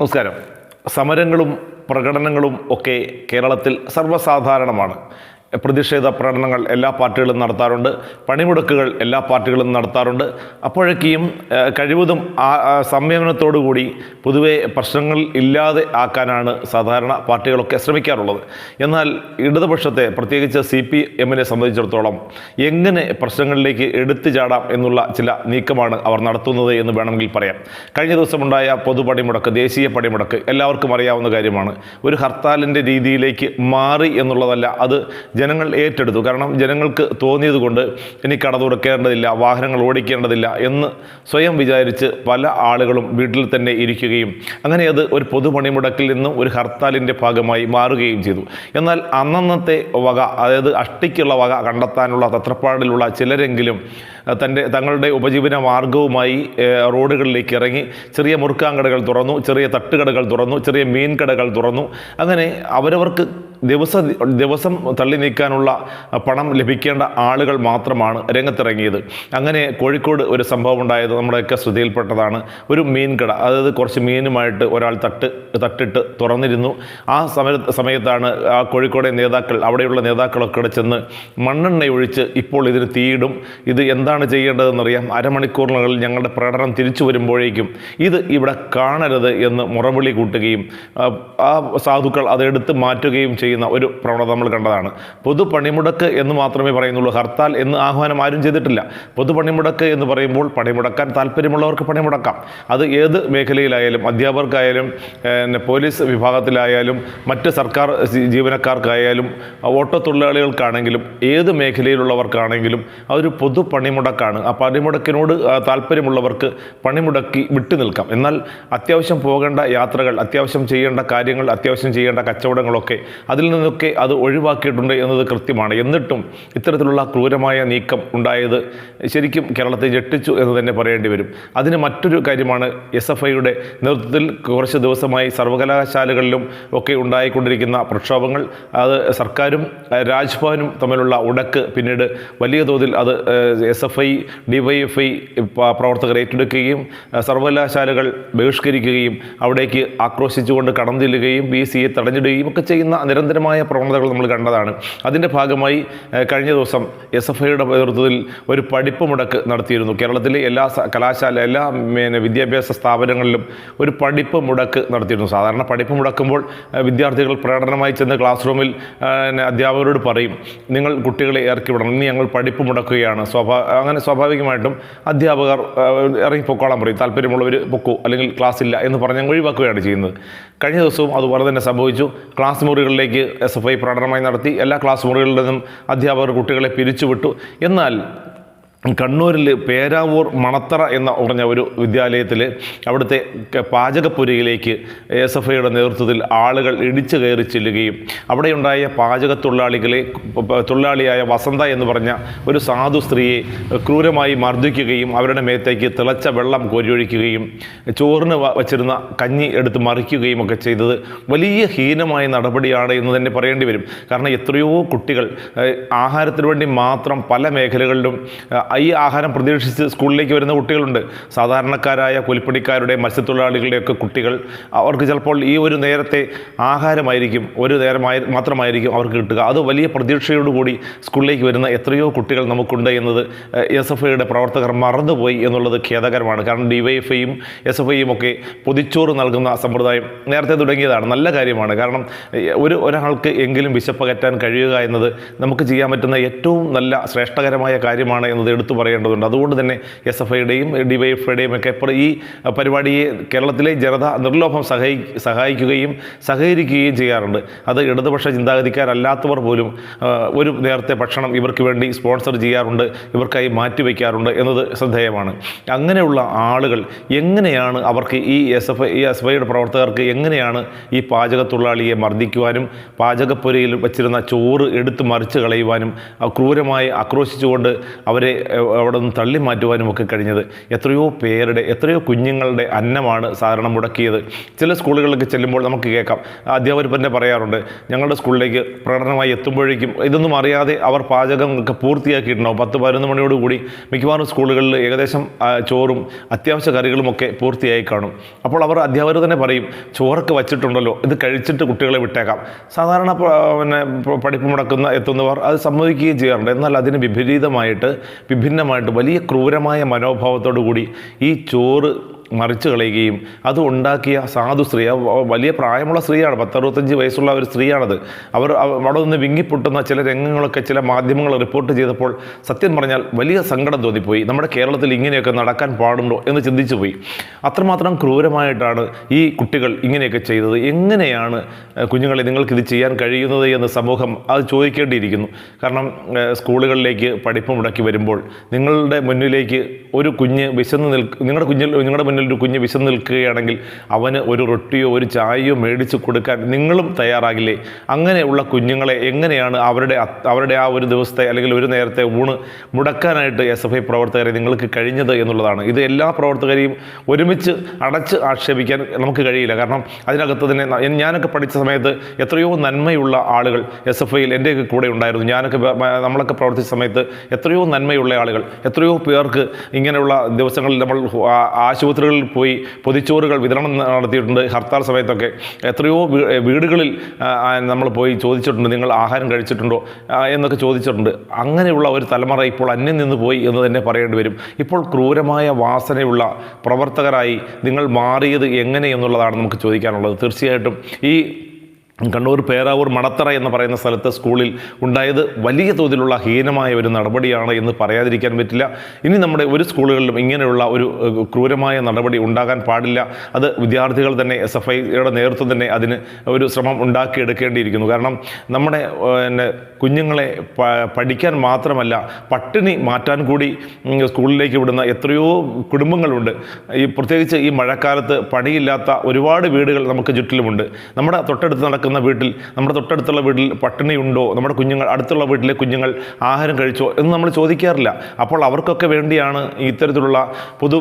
നമസ്കാരം. സമരങ്ങളും പ്രകടനങ്ങളും ഒക്കെ കേരളത്തിൽ സർവസാധാരണമാണ്. പ്രതിഷേധ പ്രകടനങ്ങൾ എല്ലാ പാർട്ടികളും നടത്താറുണ്ട്. പണിമുടക്കുകൾ എല്ലാ പാർട്ടികളും നടത്താറുണ്ട്. അപ്പോഴേക്കും കഴിവതും ആ ആ സംയമനത്തോടു കൂടി പൊതുവെ പ്രശ്നങ്ങൾ ഇല്ലാതെ ആക്കാനാണ് സാധാരണ പാർട്ടികളൊക്കെ ശ്രമിക്കാറുള്ളത്. എന്നാൽ ഇടതുപക്ഷത്തെ പ്രത്യേകിച്ച് സി പി എമ്മിനെ സംബന്ധിച്ചിടത്തോളം എങ്ങനെ പ്രശ്നങ്ങളിലേക്ക് എടുത്തു ചാടാം എന്നുള്ള ചില നീക്കമാണ് അവർ നടത്തുന്നത് എന്ന് വേണമെങ്കിൽ പറയാം. കഴിഞ്ഞ ദിവസമുണ്ടായ പൊതുപണിമുടക്ക് ദേശീയ പണിമുടക്ക് എല്ലാവർക്കും അറിയാവുന്ന കാര്യമാണ്. ഒരു ഹർത്താലിന്റെ രീതിയിലേക്ക് മാറി എന്നുള്ളതല്ല അത് ജനങ്ങൾ ഏറ്റെടുത്തു. കാരണം ജനങ്ങൾക്ക് തോന്നിയത് കൊണ്ട് ഇനി കട തുറക്കേണ്ടതില്ല വാഹനങ്ങൾ ഓടിക്കേണ്ടതില്ല എന്ന് സ്വയം വിചാരിച്ച് പല ആളുകളും വീട്ടിൽ തന്നെ ഇരിക്കുകയും അങ്ങനെ അത് ഒരു പൊതുപണിമുടക്കിൽ നിന്നും ഒരു ഹർത്താലിന്റെ ഭാഗമായി മാറുകയും ചെയ്തു. എന്നാൽ അന്നന്നത്തെ വക അതായത് അഷ്ടിക്കുള്ള വക കണ്ടെത്താനുള്ള തത്രപ്പാടിലുള്ള ചിലരെങ്കിലും തന്റെ തങ്ങളുടെ ഉപജീവന മാർഗവുമായി റോഡുകളിലേക്ക് ഇറങ്ങി ചെറിയ മുറുക്കാങ്കടകൾ തുറന്നു ചെറിയ തട്ടുകടകൾ തുറന്നു ചെറിയ മീൻകടകൾ തുറന്നു. അങ്ങനെ അവരവർക്ക് ദിവസം ദിവസം തള്ളി നീക്കാനുള്ള പണം ലഭിക്കേണ്ട ആളുകൾ മാത്രമാണ് രംഗത്തിറങ്ങിയത്. അങ്ങനെ കോഴിക്കോട് ഒരു സംഭവം ഉണ്ടായത് നമ്മുടെയൊക്കെ ശ്രദ്ധയിൽപ്പെട്ടതാണ്. ഒരു മീൻ കട അതായത് കുറച്ച് മീനുമായിട്ട് ഒരാൾ തട്ട് തട്ടിട്ട് തുറന്നിരുന്നു. ആ സമയ സമയത്താണ് ആ കോഴിക്കോടെ നേതാക്കൾ അവിടെയുള്ള നേതാക്കളൊക്കെ ഇവിടെ ചെന്ന് മണ്ണെണ്ണ ഒഴിച്ച് ഇപ്പോൾ ഇതിന് തീയിടും. ഇത് എന്താണ് ചെയ്യേണ്ടതെന്നറിയാം. അരമണിക്കൂറിനുള്ളിൽ ഞങ്ങളുടെ പ്രകടനം തിരിച്ചു വരുമ്പോഴേക്കും ഇത് ഇവിടെ കാണരുത് എന്ന് മുറവിളി കൂട്ടുകയും ആ, സാധുക്കൾ അതെടുത്ത് മാറ്റുകയും ചെയ്യുന്ന ഒരു പ്രവണത നമ്മൾ കണ്ടതാണ്. പൊതു പണിമുടക്ക് എന്ന് മാത്രമേ പറയുന്നുള്ളൂ. ഹർത്താൽ എന്ന് ആഹ്വാനം ആരും ചെയ്തിട്ടില്ല. പൊതു പണിമുടക്ക് എന്ന് പറയുമ്പോൾ പണിമുടക്കാൻ താല്പര്യമുള്ളവർക്ക് പണിമുടക്കാം. അത് ഏത് മേഖലയിലായാലും അധ്യാപകർക്കായാലും പിന്നെ പോലീസ് വിഭാഗത്തിലായാലും മറ്റ് സർക്കാർ ജീവനക്കാർക്കായാലും ഓട്ടോ തൊഴിലാളികൾക്കാണെങ്കിലും ഏത് മേഖലയിലുള്ളവർക്കാണെങ്കിലും അതൊരു പൊതു പണിമുടക്കാണ് ആ പണിമുടക്കിനോട് താല്പര്യമുള്ളവർക്ക് പണിമുടക്കി വിട്ടു നിൽക്കാം. എന്നാൽ അത്യാവശ്യം പോകേണ്ട യാത്രകൾ അത്യാവശ്യം ചെയ്യേണ്ട കാര്യങ്ങൾ അത്യാവശ്യം ചെയ്യേണ്ട കച്ചവടങ്ങളൊക്കെ അതിൽ നിന്നൊക്കെ അത് ഒഴിവാക്കിയിട്ടുണ്ട് എന്നത് കൃത്യമാണ്. എന്നിട്ടും ഇത്തരത്തിലുള്ള ക്രൂരമായ നീക്കം ഉണ്ടായത് ശരിക്കും കേരളത്തെ ഞെട്ടിച്ചു എന്ന് തന്നെ പറയേണ്ടി വരും. അതിന് മറ്റൊരു കാര്യമാണ് എസ് എഫ് ഐയുടെ നേതൃത്വത്തിൽ കുറച്ച് ദിവസമായി സർവകലാശാലകളിലും ഒക്കെ ഉണ്ടായിക്കൊണ്ടിരിക്കുന്ന പ്രക്ഷോഭങ്ങൾ. അത് സർക്കാരും രാജ്ഭവനും തമ്മിലുള്ള ഉടക്ക് പിന്നീട് വലിയ തോതിൽ അത് എസ് എഫ് ഐ ഡിവൈഎഫ്ഐ പ്രവർത്തകർ ഏറ്റെടുക്കുകയും സർവകലാശാലകൾ ബഹിഷ്കരിക്കുകയും അവിടേക്ക് ആക്രോശിച്ചുകൊണ്ട് ചെല്ലുകയും ബി സിയെ തടഞ്ഞിടുകയും ഒക്കെ ചെയ്യുന്ന നിരന്തരമായ പ്രവണതകൾ നമ്മൾ കണ്ടതാണ്. അതിന്റെ ഭാഗമായി കഴിഞ്ഞ ദിവസം എസ് എഫ് ഐയുടെ നേതൃത്വത്തിൽ ഒരു പഠിപ്പ് മുടക്ക് നടത്തിയിരുന്നു. കേരളത്തിലെ എല്ലാ കലാശാല എല്ലാ പിന്നെ വിദ്യാഭ്യാസ സ്ഥാപനങ്ങളിലും ഒരു പഠിപ്പ് മുടക്ക് നടത്തിയിരുന്നു. സാധാരണ പഠിപ്പ് മുടക്കുമ്പോൾ വിദ്യാർത്ഥികൾ പ്രകടനമായി ചെന്ന് ക്ലാസ് റൂമിൽ അധ്യാപകരോട് പറയും നിങ്ങൾ കുട്ടികളെ ഇറക്കി വിടണം. ഇനി ഞങ്ങൾ പഠിപ്പ് മുടക്കുകയാണ്. സ്വാഭാ അങ്ങനെ സ്വാഭാവികമായിട്ടും അധ്യാപകർ ഇറങ്ങിപ്പോക്കോളാൻ ഇറങ്ങി പൊക്കോളാൻ പറയും. താല്പര്യമുള്ളവർ പൊക്കോ അല്ലെങ്കിൽ ക്ലാസ് ഇല്ല എന്ന് പറഞ്ഞ് ഒഴിവാക്കുകയാണ് ചെയ്യുന്നത്. കഴിഞ്ഞ ദിവസവും അതുപോലെ തന്നെ സംഭവിച്ചു. ക്ലാസ് മുറികളിലേക്ക് എസ് എഫ് ഐ പ്രകടനമായി നടത്തി എല്ലാ ക്ലാസ് മുറികളിൽ നിന്നും അധ്യാപകർ കുട്ടികളെ പിരിച്ചുവിട്ടു. എന്നാൽ കണ്ണൂരിൽ പേരാവൂർ മണത്തറ എന്ന പറഞ്ഞ ഒരു വിദ്യാലയത്തിൽ അവിടുത്തെ പാചകപ്പുരയിലേക്ക് എസ് എഫ് ഐയുടെ നേതൃത്വത്തിൽ ആളുകൾ ഇടിച്ചു കയറി ചെല്ലുകയും അവിടെയുണ്ടായ പാചക തൊഴിലാളികളെ തൊഴിലാളിയായ വസന്ത എന്ന് പറഞ്ഞ ഒരു സാധു സ്ത്രീയെ ക്രൂരമായി മർദ്ദിക്കുകയും അവരുടെ മേത്തേക്ക് തിളച്ച വെള്ളം കോരിയൊഴിക്കുകയും ചോറിന് വച്ചിരുന്ന കഞ്ഞി എടുത്ത് മറിക്കുകയും ഒക്കെ ചെയ്തത് വലിയ ഹീനമായ നടപടിയാണ് എന്ന് തന്നെ പറയേണ്ടി വരും. കാരണം എത്രയോ കുട്ടികൾ ആഹാരത്തിന് വേണ്ടി മാത്രം പല മേഖലകളിലും ഈ ആഹാരം പ്രതീക്ഷിച്ച് സ്കൂളിലേക്ക് വരുന്ന കുട്ടികളുണ്ട്. സാധാരണക്കാരായ കൂലിപ്പണിക്കാരുടെ മത്സ്യത്തൊഴിലാളികളുടെയൊക്കെ കുട്ടികൾ അവർക്ക് ചിലപ്പോൾ ഈ ഒരു നേരത്തെ ആഹാരമായിരിക്കും ഒരു നേരമായി മാത്രമായിരിക്കും അവർക്ക് കിട്ടുക. അത് വലിയ പ്രതീക്ഷയോടുകൂടി സ്കൂളിലേക്ക് വരുന്ന എത്രയോ കുട്ടികൾ നമുക്കുണ്ട് എന്നത് എസ് എഫ് ഐയുടെ പ്രവർത്തകർ മറന്നുപോയി എന്നുള്ളത് ഖേദകരമാണ്. കാരണം ഡിവൈഎഫ്ഐയും എസ് എഫ് ഐയും ഒക്കെ പൊതിച്ചോറ് നൽകുന്ന സമ്പ്രദായം നേരത്തെ തുടങ്ങിയതാണ്. നല്ല കാര്യമാണ്. കാരണം ഒരു ഒരാൾക്ക് എങ്കിലും വിശപ്പകറ്റാൻ കഴിയുക എന്നത് നമുക്ക് ചെയ്യാൻ പറ്റുന്ന ഏറ്റവും നല്ല ശ്രേഷ്ഠകരമായ കാര്യമാണ് എന്നത് എടുത്തു പറയേണ്ടതുണ്ട്. അതുകൊണ്ട് തന്നെ എസ് എഫ് ഐയുടെയും ഡി വൈ എഫ് ഐയുടെയും ഒക്കെ ഈ പരിപാടിയെ കേരളത്തിലെ ജനത നിർലോഭം സഹായി സഹായിക്കുകയും സഹകരിക്കുകയും ചെയ്യാറുണ്ട്. അത് ഇടതുപക്ഷ ചിന്താഗതിക്കാരല്ലാത്തവർ പോലും ഒരു നേരത്തെ ഭക്ഷണം ഇവർക്ക് വേണ്ടി സ്പോൺസർ ചെയ്യാറുണ്ട് ഇവർക്കായി മാറ്റിവെക്കാറുണ്ട് എന്നത് ശ്രദ്ധേയമാണ്. അങ്ങനെയുള്ള ആളുകൾ എങ്ങനെയാണ് അവർക്ക് ഈ എസ് എഫ് ഈ എസ് ഐയുടെ പ്രവർത്തകർക്ക് എങ്ങനെയാണ് ഈ പാചക തൊഴിലാളിയെ മർദ്ദിക്കുവാനും പാചകപ്പുരയിൽ വച്ചിരുന്ന ചോറ് എടുത്ത് മറിച്ച് കളയുവാനും ക്രൂരമായി ആക്രോശിച്ചുകൊണ്ട് അവരെ അവിടെ നിന്ന് തള്ളി മാറ്റുവാനും ഒക്കെ കഴിഞ്ഞത്. എത്രയോ പേരുടെ എത്രയോ കുഞ്ഞുങ്ങളുടെ അന്നമാണ് സാധാരണ മുടക്കിയത്. ചില സ്കൂളുകളിലൊക്കെ ചെല്ലുമ്പോൾ നമുക്ക് കേൾക്കാം. അധ്യാപകർ തന്നെ പറയാറുണ്ട് ഞങ്ങളുടെ സ്കൂളിലേക്ക് പ്രകടനമായി എത്തുമ്പോഴേക്കും ഇതൊന്നും അറിയാതെ അവർ പാചകം ഒക്കെ പൂർത്തിയാക്കിയിട്ടുണ്ടാവും. പത്ത് പതിനൊന്ന് മണിയോടുകൂടി മിക്കവാറും സ്കൂളുകളിൽ ഏകദേശം ചോറും അത്യാവശ്യ കറികളുമൊക്കെ പൂർത്തിയായി കാണും. അപ്പോൾ അവർ അധ്യാപകർ തന്നെ പറയും ചോറൊക്കെ വച്ചിട്ടുണ്ടല്ലോ ഇത് കഴിച്ചിട്ട് കുട്ടികളെ വിട്ടേക്കാം. സാധാരണ പിന്നെ പഠിപ്പ് മുടക്കുന്ന എത്തുന്നവർ അത് സമ്മതിക്കുകയും ചെയ്യാറുണ്ട്. എന്നാൽ അതിന് വിപരീതമായിട്ട് വിഭിന്നമായിട്ട് വലിയ ക്രൂരമായ മനോഭാവത്തോടു കൂടി ഈ ചോറ് മറിച്ച് കളയുകയും അത് ഉണ്ടാക്കിയ സാധു സ്ത്രീ വലിയ പ്രായമുള്ള സ്ത്രീയാണ് പത്തറുപത്തഞ്ച് വയസ്സുള്ള ഒരു സ്ത്രീയാണത്. അവർ അവ- അവിടെ നിന്ന് വിങ്ങിപ്പൊട്ടുന്ന ചില രംഗങ്ങളൊക്കെ ചില മാധ്യമങ്ങൾ റിപ്പോർട്ട് ചെയ്തപ്പോൾ സത്യം പറഞ്ഞാൽ വലിയ സങ്കടം തോന്നിപ്പോയി. നമ്മുടെ കേരളത്തിൽ ഇങ്ങനെയൊക്കെ നടക്കാൻ പാടുണ്ടോ എന്ന് ചിന്തിച്ചു പോയി. അത്രമാത്രം ക്രൂരമായിട്ടാണ് ഈ കുട്ടികൾ ഇങ്ങനെയൊക്കെ ചെയ്തത്. എങ്ങനെയാണ് കുഞ്ഞുങ്ങളെ നിങ്ങൾക്കിത് ചെയ്യാൻ കഴിയുന്നത് എന്ന് സമൂഹം അത് ചോദിക്കേണ്ടിയിരിക്കുന്നു. കാരണം സ്കൂളുകളിലേക്ക് പഠിപ്പ് മുടക്കി വരുമ്പോൾ നിങ്ങളുടെ മുന്നിലേക്ക് ഒരു കുഞ്ഞ് വിശന്ന് നിൽക്ക് നിങ്ങളുടെ കുഞ്ഞിൽ നിങ്ങളുടെ മുന്നിൽ ഒരു കുഞ്ഞ് വിശന്ന് നിൽക്കുകയാണെങ്കിൽ അവന് ഒരു റൊട്ടിയോ ഒരു ചായയോ മേടിച്ച് കൊടുക്കാൻ നിങ്ങളും തയ്യാറാകില്ലേ? അങ്ങനെയുള്ള കുഞ്ഞുങ്ങളെ എങ്ങനെയാണ് അവരുടെ അവരുടെ ആ ഒരു ദിവസത്തെ അല്ലെങ്കിൽ ഒരു നേരത്തെ ഊണ് മുടക്കാനായിട്ട് എസ് എഫ് ഐ പ്രവർത്തകരെ നിങ്ങൾക്ക് കഴിഞ്ഞത് എന്നുള്ളതാണ്. ഇത് എല്ലാ പ്രവർത്തകരെയും ഒരുമിച്ച് അടച്ച് ആക്ഷേപിക്കാൻ നമുക്ക് കഴിയില്ല. കാരണം അതിനകത്ത് തന്നെ ഞാനൊക്കെ പഠിച്ച സമയത്ത് എത്രയോ നന്മയുള്ള ആളുകൾ എസ് എഫ് ഐയിൽ എന്റെയൊക്കെ കൂടെ ഉണ്ടായിരുന്നു. ഞാനൊക്കെ നമ്മളൊക്കെ പ്രവർത്തിച്ച സമയത്ത് എത്രയോ നന്മയുള്ള ആളുകൾ എത്രയോ പേർക്ക് ഇങ്ങനെയുള്ള ദിവസങ്ങളിൽ നമ്മൾ ആ- ആശുപത്രികളിൽ പോയി പൊതിച്ചോറുകൾ വിതരണം നടത്തിയിട്ടുണ്ട്. ഹർത്താൽ സമയത്തൊക്കെ എത്രയോ വീടുകളിൽ നമ്മൾ പോയി ചോദിച്ചിട്ടുണ്ട് നിങ്ങൾ ആഹാരം കഴിച്ചിട്ടുണ്ടോ? എന്നൊക്കെ ചോദിച്ചിട്ടുണ്ട്. അങ്ങനെയുള്ള ഒരു തലമുറ ഇപ്പോൾ അന്യം നിന്ന് പോയി എന്ന് തന്നെ പറയേണ്ടി വരും. ഇപ്പോൾ ക്രൂരമായ വാസനയുള്ള പ്രവർത്തകരായി നിങ്ങൾ മാറിയത് എങ്ങനെയെന്നുള്ളതാണ് നമുക്ക് ചോദിക്കാനുള്ളത്. തീർച്ചയായിട്ടും ഈ കണ്ണൂർ പേരാവൂർ മണത്തറ എന്ന് പറയുന്ന സ്ഥലത്ത് സ്കൂളിൽ ഉണ്ടായത് വലിയ തോതിലുള്ള ഹീനമായ ഒരു നടപടിയാണ് എന്ന് പറയാതിരിക്കാൻ പറ്റില്ല. ഇനി നമ്മുടെ ഒരു സ്കൂളുകളിലും ഇങ്ങനെയുള്ള ഒരു ക്രൂരമായ നടപടി ഉണ്ടാകാൻ പാടില്ല. അത് വിദ്യാർത്ഥികൾ തന്നെ എസ് എഫ് ഐയുടെ നേതൃത്വം തന്നെ അതിന് ഒരു ശ്രമം ഉണ്ടാക്കിയെടുക്കേണ്ടിയിരിക്കുന്നു. കാരണം നമ്മുടെ പിന്നെ കുഞ്ഞുങ്ങളെ പഠിക്കാൻ മാത്രമല്ല പട്ടിണി മാറ്റാൻ കൂടി സ്കൂളിലേക്ക് വിടുന്ന എത്രയോ കുടുംബങ്ങളുണ്ട്. ഈ പ്രത്യേകിച്ച് ഈ മഴക്കാലത്ത് പണിയില്ലാത്ത ഒരുപാട് വീടുകൾ നമുക്ക് ചുറ്റിലുമുണ്ട്. നമ്മുടെ തൊട്ടടുത്ത് നടക്കുന്ന വീട്ടിൽ നമ്മുടെ തൊട്ടടുത്തുള്ള വീട്ടിൽ പട്ടിണിയുണ്ടോ നമ്മുടെ കുഞ്ഞുങ്ങൾ അടുത്തുള്ള വീട്ടിലെ കുഞ്ഞുങ്ങൾ ആഹാരം കഴിച്ചോ എന്ന് നമ്മൾ ചോദിക്കാറില്ല. അപ്പോൾ അവർക്കൊക്കെ വേണ്ടിയാണ് ഇത്തരത്തിലുള്ള പൊതു